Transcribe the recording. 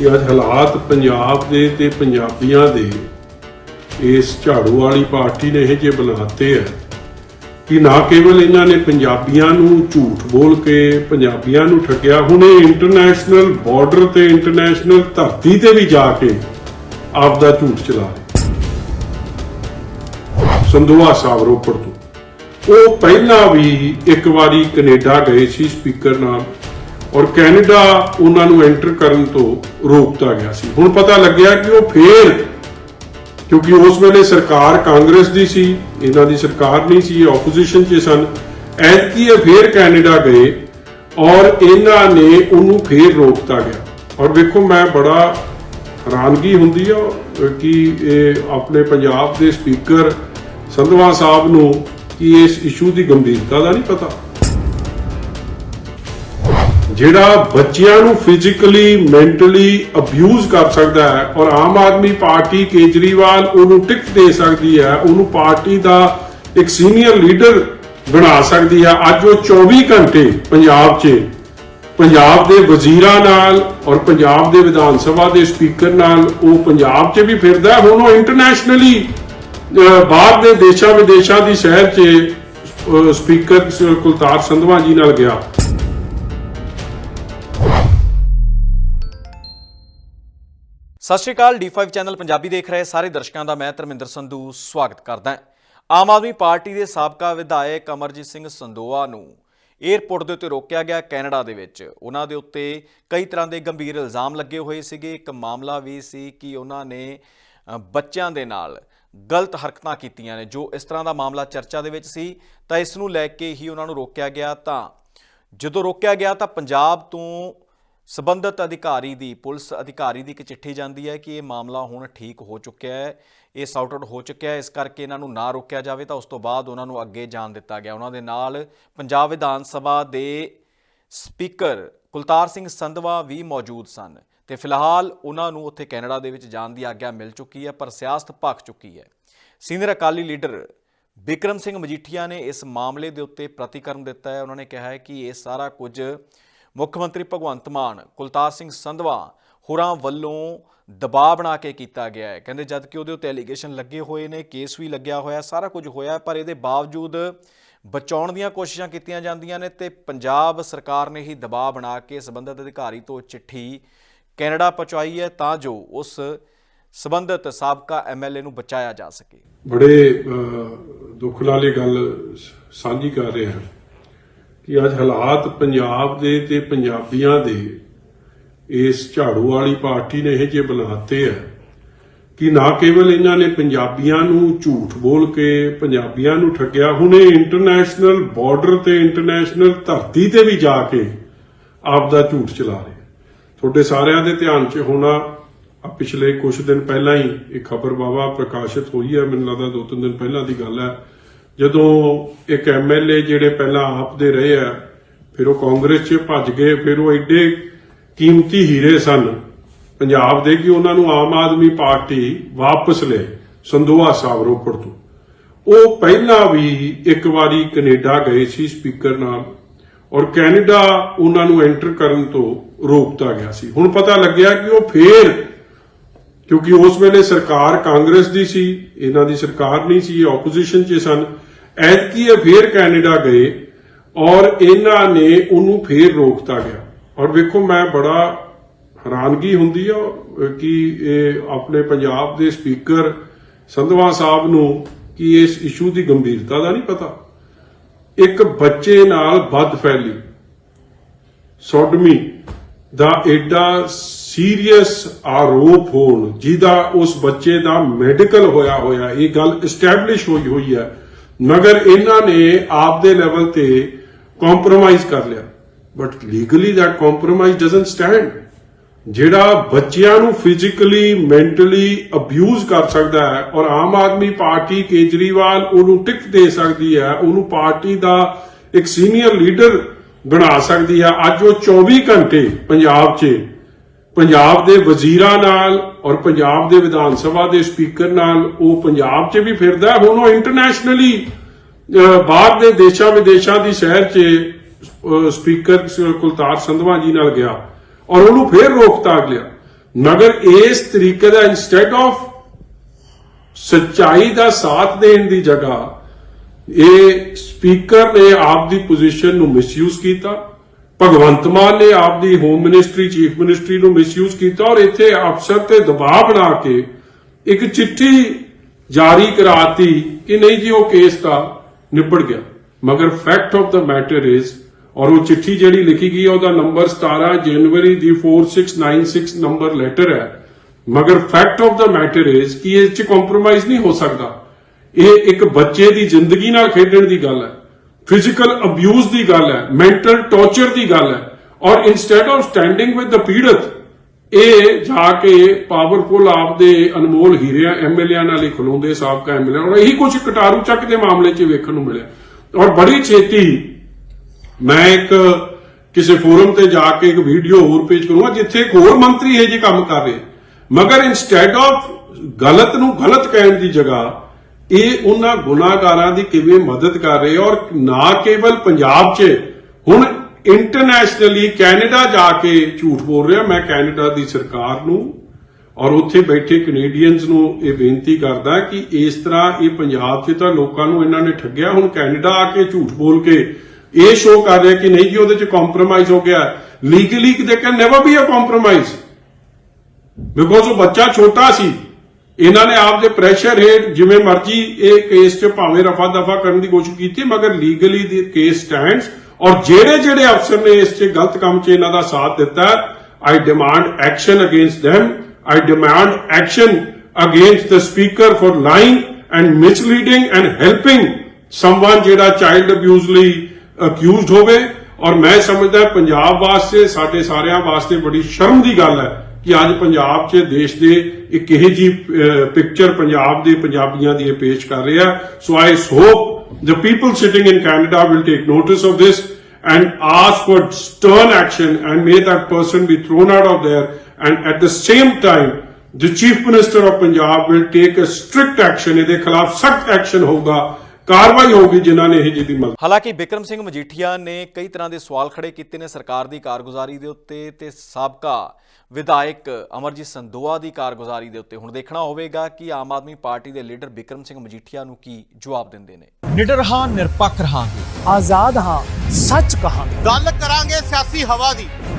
ਕਿ ਅੱਜ ਹਾਲਾਤ ਪੰਜਾਬ ਦੇ ਤੇ ਪੰਜਾਬੀਆਂ ਦੇ ਇਸ ਝਾੜੂ ਵਾਲੀ ਪਾਰਟੀ ਨੇ ਇਹ ਜੇ ਬਣਾਤੇ ਆ ਕਿ ਨਾ ਕੇਵਲ ਇਹਨਾਂ ਨੇ ਪੰਜਾਬੀਆਂ ਨੂੰ ਝੂਠ ਬੋਲ ਕੇ ਪੰਜਾਬੀਆਂ ਨੂੰ ਠੱਗਿਆ, ਹੁਣ ਇਹ ਇੰਟਰਨੈਸ਼ਨਲ ਬਾਰਡਰ ਤੇ ਇੰਟਰਨੈਸ਼ਨਲ ਧਰਤੀ ਤੇ ਵੀ ਜਾ ਕੇ ਆਪ ਦਾ ਝੂਠ ਚਲਾ ਰਹੇ ਸੰਧੂਆ ਸਾਹਿਬ ਰੋਪੜ ਤੋਂ। ਉਹ ਪਹਿਲਾਂ ਵੀ ਇੱਕ ਵਾਰੀ ਕੈਨੇਡਾ ਗਏ ਸੀ ਸਪੀਕਰ ਨਾਲ। ਔਰ ਕੈਨੇਡਾ ਉਹਨਾਂ ਨੂੰ ਐਂਟਰ ਕਰਨ ਤੋਂ ਰੋਕਤਾ ਗਿਆ ਸੀ। ਹੁਣ ਪਤਾ ਲੱਗਿਆ ਕਿ ਉਹ ਫੇਰ ਕਿਉਂਕਿ ਉਸ ਵੇਲੇ ਸਰਕਾਰ ਕਾਂਗਰਸ ਦੀ ਸੀ, ਇਹਨਾਂ ਦੀ ਸਰਕਾਰ ਨਹੀਂ ਸੀ, ਇਹ ਆਪੋਜੀਸ਼ਨ 'ਚ ਸਨ। ਐਤਕੀ ਇਹ ਫੇਰ ਕੈਨੇਡਾ ਗਏ ਔਰ ਇਹਨਾਂ ਨੇ ਉਹਨੂੰ ਫੇਰ ਰੋਕਤਾ ਗਿਆ। ਔਰ ਵੇਖੋ, ਮੈਂ ਬੜਾ ਹੈਰਾਨਗੀ ਹੁੰਦੀ ਆ ਕਿ ਇਹ ਆਪਣੇ ਪੰਜਾਬ ਦੇ ਸਪੀਕਰ ਸੰਧਵਾ ਸਾਹਿਬ ਨੂੰ ਕਿ ਇਸ ਇਸ਼ੂ ਦੀ ਗੰਭੀਰਤਾ ਦਾ ਨਹੀਂ ਪਤਾ। ਜਿਹੜਾ ਬੱਚਿਆਂ ਨੂੰ ਫਿਜ਼ੀਕਲੀ ਮੈਂਟਲੀ ਅਬਿਊਜ਼ ਕਰ ਸਕਦਾ ਹੈ ਔਰ ਆਮ ਆਦਮੀ ਪਾਰਟੀ ਕੇਜਰੀਵਾਲ ਉਹਨੂੰ ਟਿਕਟ ਦੇ ਸਕਦੀ ਹੈ, ਉਹਨੂੰ ਪਾਰਟੀ ਦਾ ਇੱਕ ਸੀਨੀਅਰ ਲੀਡਰ ਬਣਾ ਸਕਦੀ ਹੈ। ਅੱਜ ਉਹ 24 ਘੰਟੇ ਪੰਜਾਬ 'ਚ, ਪੰਜਾਬ ਦੇ ਵਜ਼ੀਰਾਂ ਨਾਲ ਔਰ ਪੰਜਾਬ ਦੇ ਵਿਧਾਨ ਸਭਾ ਦੇ ਸਪੀਕਰ ਨਾਲ ਉਹ ਪੰਜਾਬ 'ਚ ਵੀ ਫਿਰਦਾ ਹੁਣ ਉਹ ਇੰਟਰਨੈਸ਼ਨਲੀ ਬਾਹਰ ਦੇ ਦੇਸ਼ਾਂ ਵਿਦੇਸ਼ਾਂ ਦੀ ਸ਼ਹਿਰ 'ਚ ਸਪੀਕਰ ਕੁਲਤਾਰ ਸੰਧਵਾ ਜੀ ਨਾਲ ਗਿਆ। ਸਤਿ ਸ਼੍ਰੀ ਅਕਾਲ D5 ਚੈਨਲ ਪੰਜਾਬੀ ਦੇਖ ਰਹੇ ਸਾਰੇ ਦਰਸ਼ਕਾਂ ਦਾ ਮੈਂ ਧਰਮਿੰਦਰ ਸੰਧੂ ਸਵਾਗਤ ਕਰਦਾ ਹਾਂ। ਆਮ ਆਦਮੀ ਪਾਰਟੀ ਦੇ ਸਾਬਕਾ ਵਿਧਾਇਕ ਅਮਰਜੀਤ ਸਿੰਘ ਸੰਦੋਆ ਨੂੰ 에ਅਰਪੋਰਟ ਦੇ ਉੱਤੇ ਰੋਕਿਆ ਗਿਆ ਕੈਨੇਡਾ ਦੇ ਵਿੱਚ। ਉਹਨਾਂ ਦੇ ਉੱਤੇ ਕਈ ਤਰ੍ਹਾਂ ਦੇ ਗੰਭੀਰ ਇਲਜ਼ਾਮ ਲੱਗੇ ਹੋਏ ਸੀਗੇ। ਇੱਕ ਮਾਮਲਾ ਵੀ ਸੀ ਕਿ ਉਹਨਾਂ ਨੇ ਬੱਚਿਆਂ ਦੇ ਨਾਲ ਗਲਤ ਹਰਕਤਾਂ ਕੀਤੀਆਂ ਨੇ, ਜੋ ਇਸ ਤਰ੍ਹਾਂ ਦਾ ਮਾਮਲਾ ਚਰਚਾ ਦੇ ਵਿੱਚ ਸੀ। ਤਾਂ ਇਸ ਨੂੰ ਲੈ ਕੇ ਹੀ ਉਹਨਾਂ ਨੂੰ ਰੋਕਿਆ ਗਿਆ। ਤਾਂ ਜਦੋਂ ਰੋਕਿਆ ਗਿਆ ਤਾਂ ਪੰਜਾਬ ਤੋਂ ਸਬੰਧਤ ਅਧਿਕਾਰੀ ਦੀ, ਪੁਲਿਸ ਅਧਿਕਾਰੀ ਦੀ ਇੱਕ ਚਿੱਠੀ ਜਾਂਦੀ ਹੈ ਕਿ ਇਹ ਮਾਮਲਾ ਹੁਣ ਠੀਕ ਹੋ ਚੁੱਕਿਆ ਹੈ, ਇਹ ਸੌਟ ਆਊਟ ਹੋ ਚੁੱਕਿਆ ਹੈ, ਇਸ ਕਰਕੇ ਇਹਨਾਂ ਨੂੰ ਨਾ ਰੋਕਿਆ ਜਾਵੇ ਤਾਂ ਉਸ ਤੋਂ ਬਾਅਦ ਉਹਨਾਂ ਨੂੰ ਅੱਗੇ ਜਾਣ ਦਿੱਤਾ ਗਿਆ। ਉਹਨਾਂ ਦੇ ਨਾਲ ਪੰਜਾਬ ਵਿਧਾਨ ਸਭਾ ਦੇ ਸਪੀਕਰ ਕੁਲਤਾਰ ਸਿੰਘ ਸੰਧਵਾ ਵੀ ਮੌਜੂਦ ਸਨ ਤੇ ਫਿਲਹਾਲ ਉਹਨਾਂ ਨੂੰ ਉੱਥੇ ਕੈਨੇਡਾ ਦੇ ਵਿੱਚ ਜਾਣ ਦੀ ਆਗਿਆ ਮਿਲ ਚੁੱਕੀ ਹੈ, ਪਰ ਸਿਆਸਤ ਭਖ ਚੁੱਕੀ ਹੈ। ਸੀਨੀਅਰ ਅਕਾਲੀ ਲੀਡਰ ਬਿਕਰਮ ਸਿੰਘ ਮਜੀਠੀਆ ਨੇ ਇਸ ਮਾਮਲੇ ਦੇ ਉੱਤੇ ਪ੍ਰਤੀਕਰਮ ਦਿੱਤਾ ਹੈ। ਉਹਨਾਂ ਨੇ ਕਿਹਾ ਹੈ ਕਿ ਇਹ ਸਾਰਾ ਕੁਝ ਮੁੱਖ ਮੰਤਰੀ ਭਗਵੰਤ ਮਾਨ, ਕੁਲਤਾਰ ਸਿੰਘ ਸੰਧਵਾ ਹੋਰਾਂ ਵੱਲੋਂ ਦਬਾਅ ਬਣਾ ਕੇ ਕੀਤਾ ਗਿਆ ਹੈ। ਕਹਿੰਦੇ ਜਦ ਕਿ ਉਹਦੇ ਉੱਤੇ ਐਲੀਗੇਸ਼ਨ ਲੱਗੇ ਹੋਏ ਨੇ ਕੇਸ ਵੀ ਲੱਗਿਆ ਹੋਇਆ, ਸਾਰਾ ਕੁਝ ਹੋਇਆ ਪਰ ਇਹਦੇ ਬਾਵਜੂਦ ਬਚਾਉਣ ਦੀਆਂ ਕੋਸ਼ਿਸ਼ਾਂ ਕੀਤੀਆਂ ਜਾਂਦੀਆਂ ਨੇ ਤੇ ਪੰਜਾਬ ਸਰਕਾਰ ਨੇ ਹੀ ਦਬਾਅ ਬਣਾ ਕੇ ਸੰਬੰਧਿਤ ਅਧਿਕਾਰੀ ਤੋਂ ਚਿੱਠੀ ਕੈਨੇਡਾ ਪਹੁੰਚਾਈ ਹੈ ਤਾਂ ਜੋ ਉਸ ਸੰਬੰਧਿਤ ਸਾਬਕਾ ਐਮਐਲਏ ਨੂੰ ਬਚਾਇਆ ਜਾ ਸਕੇ। ਬੜੇ ਦੁੱਖ ਨਾਲ ਇਹ ਗੱਲ ਸਾਂਝੀ ਕਰ ਰਹੇ ਹਾਂ ਕਿ ਅੱਜ ਹਾਲਾਤ ਪੰਜਾਬ ਦੇ ਤੇ ਪੰਜਾਬੀਆਂ ਦੇ ਇਸ ਝਾੜੂ ਵਾਲੀ ਪਾਰਟੀ ਨੇ ਇਹ ਜੇ ਬਣਾਤੇ ਆ, ਕਿ ਨਾ ਕੇਵਲ ਇਹਨਾਂ ਨੇ ਪੰਜਾਬੀਆਂ ਨੂੰ ਝੂਠ ਬੋਲ ਕੇ ਪੰਜਾਬੀਆਂ ਨੂੰ ਠੱਗਿਆ, ਹੁਣ ਇਹ ਇੰਟਰਨੈਸ਼ਨਲ ਬਾਰਡਰ ਤੇ ਇੰਟਰਨੈਸ਼ਨਲ ਧਰਤੀ ਤੇ ਵੀ ਜਾ ਕੇ ਆਪ ਦਾ ਝੂਠ ਚਲਾ ਰਹੇ ਤੁਹਾਡੇ ਸਾਰਿਆਂ ਦੇ ਧਿਆਨ 'ਚ ਹੋਣਾ ਪਿਛਲੇ ਕੁਝ ਦਿਨ ਪਹਿਲਾਂ ਹੀ ਇਹ ਖਬਰ ਬਾਬਾ ਪ੍ਰਕਾਸ਼ਿਤ ਹੋਈ ਹੈ, ਮੈਨੂੰ ਲੱਗਦਾ ਦੋ ਤਿੰਨ ਦਿਨ ਪਹਿਲਾਂ ਦੀ ਗੱਲ ਹੈ ਜਦੋਂ ਇੱਕ ਐਮਐਲਏ ਜਿਹੜੇ ਪਹਿਲਾਂ ਆਪ ਦੇ ਰਹੇ ਆ, ਫਿਰ ਉਹ ਕਾਂਗਰਸ 'ਚ ਭੱਜ ਗਏ, ਫਿਰ ਉਹ ਐਡੇ ਕੀਮਤੀ ਹੀਰੇ ਸਨ। ਪੰਜਾਬ ਦੇ ਕਿ ਉਹਨਾਂ ਨੂੰ ਆਮ ਆਦਮੀ ਪਾਰਟੀ ਵਾਪਸ ਲੈ ਸੰਦੋਆ ਸਾਹਿਬ ਰੋਪੜ ਤੋਂ। ਉਹ ਪਹਿਲਾਂ ਵੀ ਇੱਕ ਵਾਰੀ ਕੈਨੇਡਾ ਗਏ ਸੀ ਸਪੀਕਰ ਨਾਲ ਔਰ ਕੈਨੇਡਾ ਉਹਨਾਂ ਨੂੰ ਐਂਟਰ ਕਰਨ ਤੋਂ ਰੋਕਤਾ ਗਿਆ ਸੀ। ਹੁਣ ਪਤਾ ਲੱਗਿਆ ਕਿ ਉਹ ਫੇਰ, ਕਿਉਂਕਿ ਉਸ ਵੇਲੇ ਸਰਕਾਰ ਕਾਂਗਰਸ ਦੀ ਸੀ, ਇਹਨਾਂ ਦੀ ਸਰਕਾਰ ਨਹੀਂ ਸੀ ਆਪੋਜੀਸ਼ਨ 'ਚ ਸਨ। ਐਤਕੀ ਇਹ ਫੇਰ ਕੈਨੇਡਾ ਗਏ ਔਰ ਇਹਨਾਂ ਨੇ ਉਹਨੂੰ ਫੇਰ ਰੋਕਤਾ ਗਿਆ। ਔਰ ਵੇਖੋ, ਮੈਂ ਬੜਾ ਹੈਰਾਨਗੀ ਹੁੰਦੀ ਆ ਕਿ ਇਹ ਆਪਣੇ ਪੰਜਾਬ ਦੇ ਸਪੀਕਰ ਸੰਧਵਾ ਸਾਹਿਬ ਨੂੰ ਕਿ ਇਸ ਇਸ਼ੂ ਦੀ ਗੰਭੀਰਤਾ ਦਾ ਨਹੀਂ ਪਤਾ। ਇੱਕ ਬੱਚੇ ਨਾਲ ਵੱਧ ਫੈਲੀ। ਸੋਡਮੀ ਦਾ ਐਡਾ ਸੀਰੀਅਸ ਆਰੋਪ ਹੋਣ, ਜਿਹਦਾ ਉਸ ਬੱਚੇ ਦਾ ਮੈਡੀਕਲ ਹੋਇਆ ਹੋਇਆ ਇਹ ਗੱਲ ਐਸਟੈਬਲਿਸ਼ ਹੋਈ ਹੋਈ ਹੈ। ਮਗਰ ਇਹਨਾਂ ਨੇ ਆਪ ਦੇ ਲੈਵਲ ਤੇ ਕੰਪਰੋਮਾਈਜ਼ ਕਰ ਲਿਆ। But legally that compromise doesn't stand ਜਿਹੜਾ ਬੱਚਿਆਂ ਨੂੰ ਫਿਜ਼ੀਕਲੀ ਮੈਂਟਲੀ ਅਬਿਊਜ਼ ਕਰ ਸਕਦਾ ਹੈ ਔਰ ਆਮ ਆਦਮੀ ਪਾਰਟੀ ਕੇਜਰੀਵਾਲ ਉਹਨੂੰ ਟਿਕਟ ਦੇ ਸਕਦੀ ਹੈ, ਉਹਨੂੰ ਪਾਰਟੀ ਦਾ ਇੱਕ ਸੀਨੀਅਰ ਲੀਡਰ ਬਣਾ ਸਕਦੀ ਹੈ, ਅੱਜ ਉਹ 24 ਘੰਟੇ ਪੰਜਾਬ 'ਚ ਪੰਜਾਬ ਦੇ ਵਜ਼ੀਰਾਂ ਨਾਲ ਔਰ ਪੰਜਾਬ ਦੇ ਵਿਧਾਨ ਸਭਾ ਦੇ ਸਪੀਕਰ ਨਾਲ ਉਹ ਪੰਜਾਬ 'ਚ ਵੀ ਫਿਰਦਾ ਹੁਣ ਉਹ ਇੰਟਰਨੈਸ਼ਨਲੀ ਬਾਹਰ ਦੇ ਦੇਸ਼ਾਂ ਵਿਦੇਸ਼ਾਂ ਦੀ ਸ਼ਹਿਰ 'ਚ ਸਪੀਕਰ ਕੁਲਤਾਰ ਸੰਧਵਾ ਜੀ ਨਾਲ ਗਿਆ ਔਰ ਉਹਨੂੰ ਫੇਰ ਰੋਕਤਾ ਗਿਆ ਮਗਰ ਇਸ ਤਰੀਕੇ ਦਾ ਇਨਸਟੈਡ ਆਫ ਸੱਚਾਈ ਦਾ ਸਾਥ ਦੇਣ ਦੀ ਜਗ੍ਹਾ, ਇਹ ਸਪੀਕਰ ਨੇ ਆਪ ਦੀ ਪੋਜੀਸ਼ਨ ਨੂੰ ਮਿਸਯੂਜ਼ ਕੀਤਾ। ਭਗਵੰਤ ਮਾਨ ਨੇ ਆਪ ਦੀ ਹੋਮ ਮਿਨਿਸਟਰੀ ਚੀਫ ਮਿਨਿਸਟਰੀ ਨੂੰ ਮਿਸਯੂਜ਼ ਕੀਤਾ ਔਰ ਇੱਥੇ ਅਫਸਰ ਤੇ ਦਬਾਅ ਬਣਾ ਕੇ ਇੱਕ ਚਿੱਠੀ ਜਾਰੀ ਕਰਾਤੀ ਕਿ ਨਹੀਂ ਜੀ, ਉਹ ਕੇਸ ਤਾਂ ਨਿਬੜ ਗਿਆ। ਮਗਰ fact of the matter is ਔਰ ਉਹ ਚਿੱਠੀ ਜਿਹੜੀ ਲਿਖੀ ਗਈ ਉਹਦਾ ਨੰਬਰ 17 ਜਨਵਰੀ ਦੀ 4696 ਨੰਬਰ ਲੈਟਰ ਹੈ। ਮਗਰ fact of the matter is ਕਿ ਇਹ ਚ ਕੰਪਰੋਮਾਈਜ਼ ਨਹੀਂ ਹੋ ਸਕਦਾ। ਇਹ ਇੱਕ ਬੱਚੇ ਦੀ ਜ਼ਿੰਦਗੀ ਨਾਲ ਖੇਡਣ ਦੀ ਗੱਲ ਹੈ। ਫਿਜ਼ੀਕਲ ਅਬਿਊਜ਼ ਦੀ ਗੱਲ ਹੈ ਮੈਂਟਲ ਟੌਰਚਰ ਦੀ ਗੱਲ ਹੈ, ਔਰ instead of standing with the ਪੀੜਤ ਇਹ ਜਾ ਕੇ ਪਾਵਰਫੁਲ ਆਪ ਦੇ ਅਨਮੋਲ ਹੀਰਿਆਂ ਐਮਐਲਏ ਨਾਲ ਹੀ ਖਲੋਂਦੇ, ਸਾਬਕਾ ਐਮਐਲਏ ਔਰ ਇਹੀ ਕੁਝ ਕਟਾਰੂ ਚੱਕ ਦੇ ਮਾਮਲੇ 'ਚ ਵੇਖਣ ਨੂੰ ਮਿਲਿਆ। ਔਰ ਬੜੀ ਛੇਤੀ ਮੈਂ ਇੱਕ ਕਿਸੇ ਫੋਰਮ ਤੇ ਜਾ ਕੇ ਇੱਕ ਵੀਡੀਓ ਹੋਰ ਪੇਜ ਕਰੂੰਗਾ, ਜਿੱਥੇ ਇੱਕ ਹੋਰ ਮੰਤਰੀ ਇਹ ਜੇ ਕੰਮ ਕਰ ਰਹੇ। ਮਗਰ ਇਨਸਟੈਡ ਆਫ ਗਲਤ ਨੂੰ ਗਲਤ ਕਹਿਣ ਦੀ ਜਗ੍ਹਾ ਇਹ ਉਹਨਾਂ ਗੁਨਾਹਗਾਰਾਂ ਦੀ ਕਿਵੇਂ ਮਦਦ ਕਰ ਰਹੇ ਔਰ ਨਾ ਕੇਵਲ ਪੰਜਾਬ 'ਚ, ਹੁਣ ਇੰਟਰਨੈਸ਼ਨਲੀ ਕੈਨੇਡਾ ਜਾ ਕੇ ਝੂਠ ਬੋਲ ਰਿਹਾ। ਮੈਂ ਕੈਨੇਡਾ ਦੀ ਸਰਕਾਰ ਨੂੰ ਔਰ ਉੱਥੇ ਬੈਠੇ ਕੈਨੇਡੀਅਨਸ ਨੂੰ ਇਹ ਬੇਨਤੀ ਕਰਦਾ ਕਿ ਇਸ ਤਰ੍ਹਾਂ ਇਹ ਪੰਜਾਬ 'ਚ ਤਾਂ ਲੋਕਾਂ ਨੂੰ ਇਹਨਾਂ ਨੇ ਠੱਗਿਆ। ਹੁਣ ਕੈਨੇਡਾ ਆ ਕੇ ਝੂਠ ਬੋਲ ਕੇ ਇਹ ਸ਼ੋਅ ਕਰ ਰਿਹਾ ਕਿ ਨਹੀਂ ਜੀ, ਉਹਦੇ 'ਚ ਕੰਪਰੋਮਾਈਜ਼ ਹੋ ਗਿਆ। Legally they can never be a compromise because ਉਹ ਬੱਚਾ ਛੋਟਾ ਸੀ ਇਹਨਾਂ ਨੇ ਆਪ ਦੇ ਪ੍ਰੈਸ਼ਰ ਹੇਠ ਜਿਵੇਂ ਮਰਜ਼ੀ ਇਹ ਕੇਸ 'ਚ ਭਾਵੇਂ ਰਫਾ ਦਫਾ ਕਰਨ ਦੀ ਕੋਸ਼ਿਸ਼ ਕੀਤੀ, ਮਗਰ ਲੀਗਲੀ ਦੀ ਕੇਸ ਸਟੈਂਡਸ ਔਰ ਜਿਹੜੇ ਜਿਹੜੇ ਅਫਸਰ ਨੇ ਇਸ 'ਚ ਗਲਤ ਕੰਮ 'ਚ ਇਹਨਾਂ ਦਾ ਸਾਥ ਦਿੱਤਾ I demand action against them I demand action against the speaker for lying and misleading and helping someone ਜਿਹੜਾ ਚਾਈਲਡ ਅਬਿਊਜ਼ ਲਈ ਅਕਿਊਜ਼ਡ ਹੋਵੇ ਔਰ ਮੈਂ ਸਮਝਦਾ ਪੰਜਾਬ ਵਾਸਤੇ, ਸਾਡੇ ਸਾਰਿਆਂ ਵਾਸਤੇ ਬੜੀ ਸ਼ਰਮ ਦੀ ਗੱਲ ਹੈ ਕਿ ਅੱਜ ਪੰਜਾਬ 'ਚ ਦੇਸ਼ ਦੇ ਇੱਕ ਇਹੋ ਜੀ ਪਿਕਚਰ ਪੰਜਾਬ ਦੇ ਪੰਜਾਬੀਆਂ ਦੀ ਇਹ ਪੇਸ਼ ਕਰ ਰਿਹਾ so I hope the people sitting in Canada will take notice of this and ask for stern action and may that person be thrown out of there and at the same time the chief minister of Punjab will take a strict action ਇਹਦੇ ਖਿਲਾਫ ਸਖਤ action ਹੋਊਗਾ ਕਾਰਵਾਈ ਹੋਊਗੀ ਜਿਨ੍ਹਾਂ ਨੇ ਇਹ ਜਿਹੀ ਮਦਦ ਹਾਲਾਂਕਿ ਬਿਕਰਮ ਸਿੰਘ ਮਜੀਠੀਆ ਨੇ ਕਈ ਤਰ੍ਹਾਂ ਦੇ ਸਵਾਲ ਖੜੇ ਕੀਤੇ ਨੇ ਸਰਕਾਰ ਦੀ ਕਾਰਗੁਜ਼ਾਰੀ ਦੇ ਉੱਤੇ ਤੇ ਸਾਬਕਾ ਵਿਧਾਇਕ ਅਮਰਜੀਤ ਸੰਦੋਆ ਦੀ ਕਾਰਗੁਜ਼ਾਰੀ ਦੇ ਉੱਤੇ। ਹੁਣ ਦੇਖਣਾ ਹੋਵੇਗਾ ਕਿ ਆਮ ਆਦਮੀ ਪਾਰਟੀ ਦੇ ਲੀਡਰ ਬਿਕਰਮ ਸਿੰਘ ਮਜੀਠੀਆ ਨੂੰ ਕੀ ਜਵਾਬ ਦਿੰਦੇ ਨੇ। ਨਿਡਰ ਹਾਂ ਨਿਰਪੱਖ ਰਹਾਂਗੇ। ਆਜ਼ਾਦ ਹਾਂ ਸੱਚ ਕਹਾਂਗੇ। ਗੱਲ ਕਰਾਂਗੇ ਸਿਆਸੀ ਹਵਾ ਦੀ।